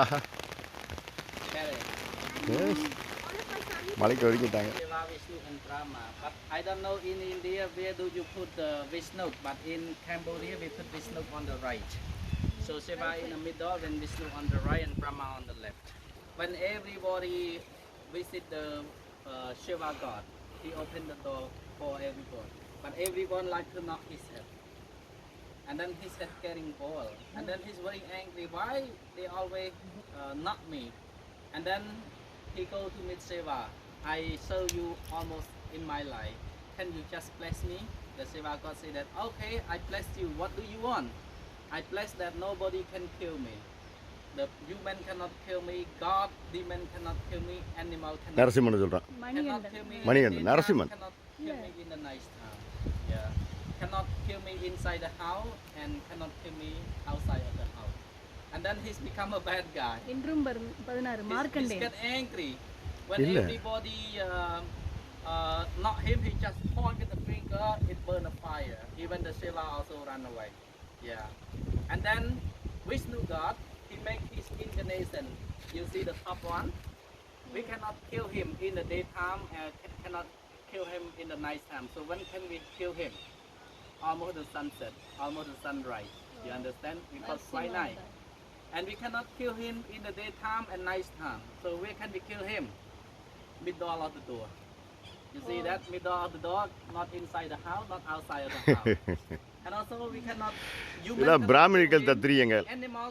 ஆஹா Yes. மலைக்கு ஒதுக்கிட்டாங்க Shiva, Vishnu and Brahma. But I don't know in India where do you put the Vishnu, but in Cambodia we put Vishnu on the right. So Shiva in the middle, then Vishnu on the right and Brahma on the left. When everybody visit the uh, Shiva god, he opened the door for everyone. But everyone like to knock his head. and then he head carrying boiled and then he's very angry. Why they always uh, knock me? And then he go to meet Seva I serve you almost in my life. Can you just bless me? The Seva God say that okay I bless you. What do you want? I bless that nobody can kill me. The human cannot kill me. God demon cannot kill me. Animal cannot, cannot kill me. Maniyandan Narasimhan cannot kill me in the night time Yeah. Cannot kill me inside the house and cannot kill me outside of the house. And then he's become a bad guy. இன்றும் வரும் பதினாறு He's, he's Markande get angry when Illa. everybody uh, uh, not him. He just point with the finger. It burn a fire. Even the Shiva also run away. Yeah, and then Vishnu God he make his incarnation. You see the top one. We cannot kill him in the daytime and ca- cannot kill him in the night time. So when can we kill him? Almost the sunset, almost the sunrise. You understand? Because why night? And we cannot kill him in the daytime and night time. So where can we kill him? Middle of the door. You see that middle of the door, not inside the house, not outside of the house. and also we cannot. human இதெல்லாம் cannot பிராமணிகள் kill him. தத்திரியங்கள் Animal.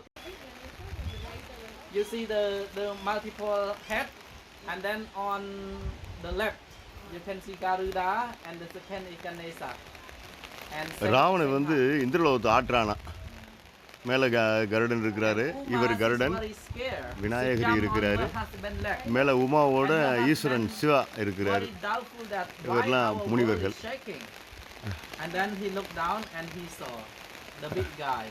You see the the multiple head, and then on the left you can see Garuda and the second is Ganesha. Ravanan வந்து இந்திரலோகத்தை ஆட்டுறானா மேலே க கருடன் இருக்கிறாரு இவர் கருடன். விநாயகர் இருக்கிறாரு. மேலே உமாவோட ஈஸ்வரன் சிவா இருக்கிறாரு இவரெல்லாம் முனிவர்கள். is shaking. And then he looked down and he saw the big guy.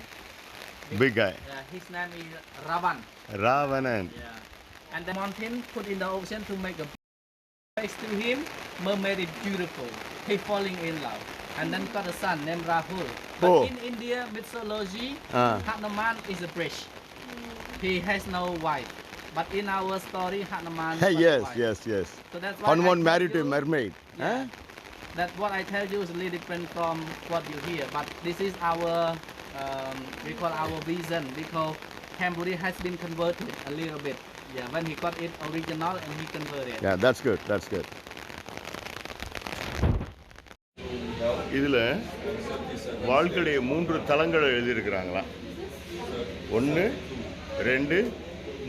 Big guy Uh, his name is Ravan. Ravanan Yeah. And then mountain put in the ocean to make a face to him. Mermaid is beautiful. He falling in love. and then got a son named Rahul. But oh. in India mythology, uh. Hanuman is a bridge. He has no wife. But in our story, Hanuman. Hey, yes, yes, yes. So that's why Hanuman married you, to a mermaid. Yeah, huh? That's what I tell you is a little different from what you hear. But this is our, um, we call our vision because Cambodia has been converted a little bit. Yeah, when he got it original and he converted. Yeah, that's good. That's good. இதில் வாழ்க்கையுடைய மூன்று தலங்களை எழுதியிருக்கிறாங்களாம். ஒன்று ரெண்டு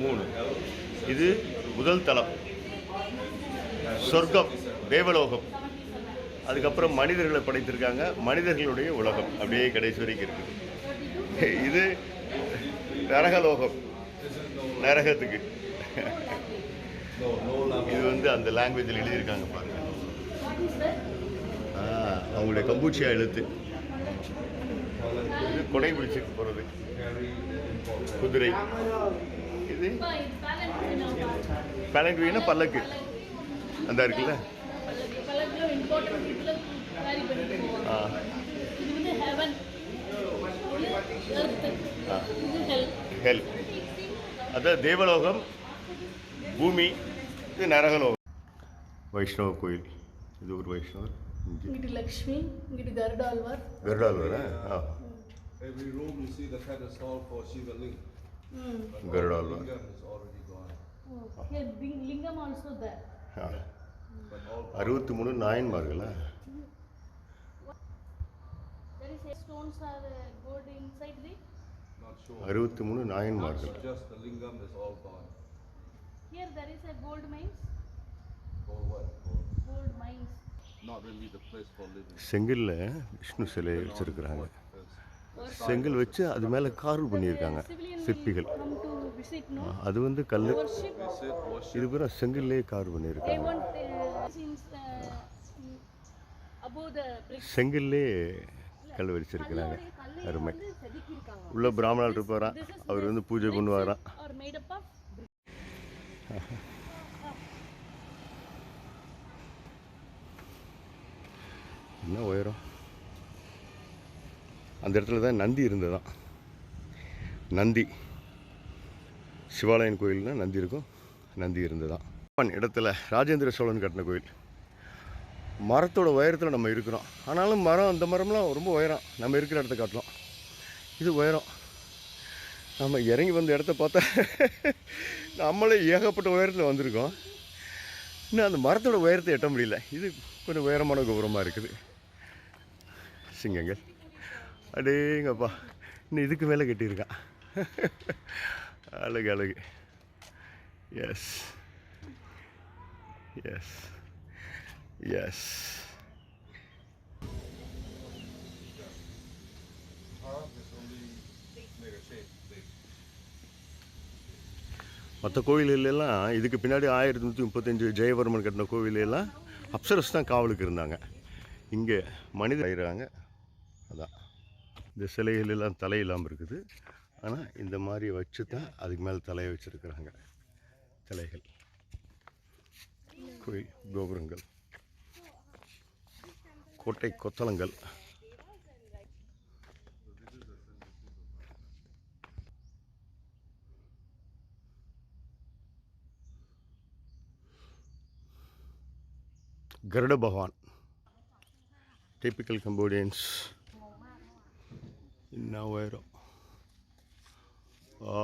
மூணு. இது முதல் தலம் சொர்க்கம் தேவலோகம். அதுக்கப்புறம் மனிதர்களை படைத்திருக்காங்க. மனிதர்களுடைய உலகம். அப்படியே கடைசி வரைக்கும் இருக்குது இது நரகலோகம். நரகத்துக்கு. இது வந்து அந்த லாங்குவேஜில் எழுதியிருக்காங்க பாருங்கள் அவங்களுடைய கம்பூச்சியா எழுத்து இது கொடை பிடிச்சிட்டு போகிறது குதிரை. இது? பழங்குவினா பல்லக்கு. அந்த இருக்குல்ல? ஆ. ஹெல் அதான் தேவலோகம் பூமி இது நரகலோகம். வைஷ்ணவ கோயில். இது ஒரு வைஷ்ணவர். இங்கிட்டு லக்ஷ்மி இங்கிட்டு கருடாழ்வார் கருடால்வர ஆ Every room you see the pedestal for Shiva Ling. ம் கருடால்வர் Lingam is already gone. Here, Ling- lingam also there. Ah But all அறுபத்தி மூணு நாயன்மார்களா There is a stones are uh, gold inside the. அறுபத்தி மூணு நாயன்மார்கள் Just the lingam is all gone. Here there is a gold mines. For what? For Gold mines. not really the place for living. செங்கல்ல Vishnu சிலை வச்சிருக்கிறாங்க. செங்கல் வச்சு அது மேலே carve பண்ணியிருக்காங்க சிற்பிகள்? அது வந்து கல். இது பூரா செங்கல்லே கார்வ் பண்ணியிருக்காங்க. செங்கல்லே கல் வச்சிருக்கிறாங்க அருமை. உள்ள பிராமணர் இருப்பாராம் அவர் வந்து பூஜை பண்ணுவாராம் என்ன உயரம்? அந்த இடத்துல தான் நந்தி இருந்ததுதான் நந்தி. சிவாலயன் கோயில்னா நந்தி இருக்கும் நந்தி இருந்ததான் இடத்துல ராஜேந்திர சோழன் கட்டின கோயில். மரத்தோட உயரத்தில் நம்ம இருக்கிறோம். ஆனாலும் மரம் அந்த மரம்லாம் ரொம்ப உயரம். நம்ம இருக்கிற இடத்த காட்டலாம் இது உயரம். நம்ம இறங்கி வந்த இடத்த பார்த்தா நம்மளே ஏகப்பட்ட உயரத்தில் வந்திருக்கோம். இன்னும் அந்த மரத்தோட உயரத்தை எட்ட முடியல. இது கொஞ்சம் உயரமான கோபுரமாக இருக்குது. சிங்கங்கள் அடேங்கப்பா இன்னும் இதுக்கு மேலே கட்டியிருக்கான் அழகு அழகு. எஸ் எஸ் எஸ் மற்ற கோயிலெல்லாம் இதுக்கு பின்னாடி ஆயிரத்தி நூற்றி முப்பத்தஞ்சு ஜெயவர்மன் கட்டின கோவிலெல்லாம் அப்சரஸ் தான் காவலுக்கு இருந்தாங்க. இங்கே மனிதர் ஆயிடுறாங்க. அதான். இந்த சிலைகளெல்லாம் தலை இல்லாமல் இருக்குது. ஆனால் இந்த மாதிரி வச்சு தான் அதுக்கு மேலே தலையை வச்சுருக்குறாங்க. சிலைகள். கோயில் கோபுரங்கள். கோட்டை கொத்தளங்கள். கருட பகவான். டிபிக்கல் கம்போடியன்ஸ் என்ன உயரம் ஆ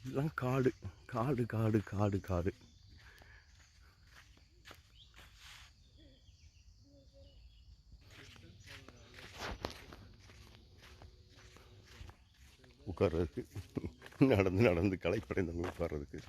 இதெல்லாம் காடு காடு காடு காடு காடு. உட்கார்றதுக்கு. நடந்து நடந்து களைப்படைந்தவங்களுக்கு வர்றதுக்கு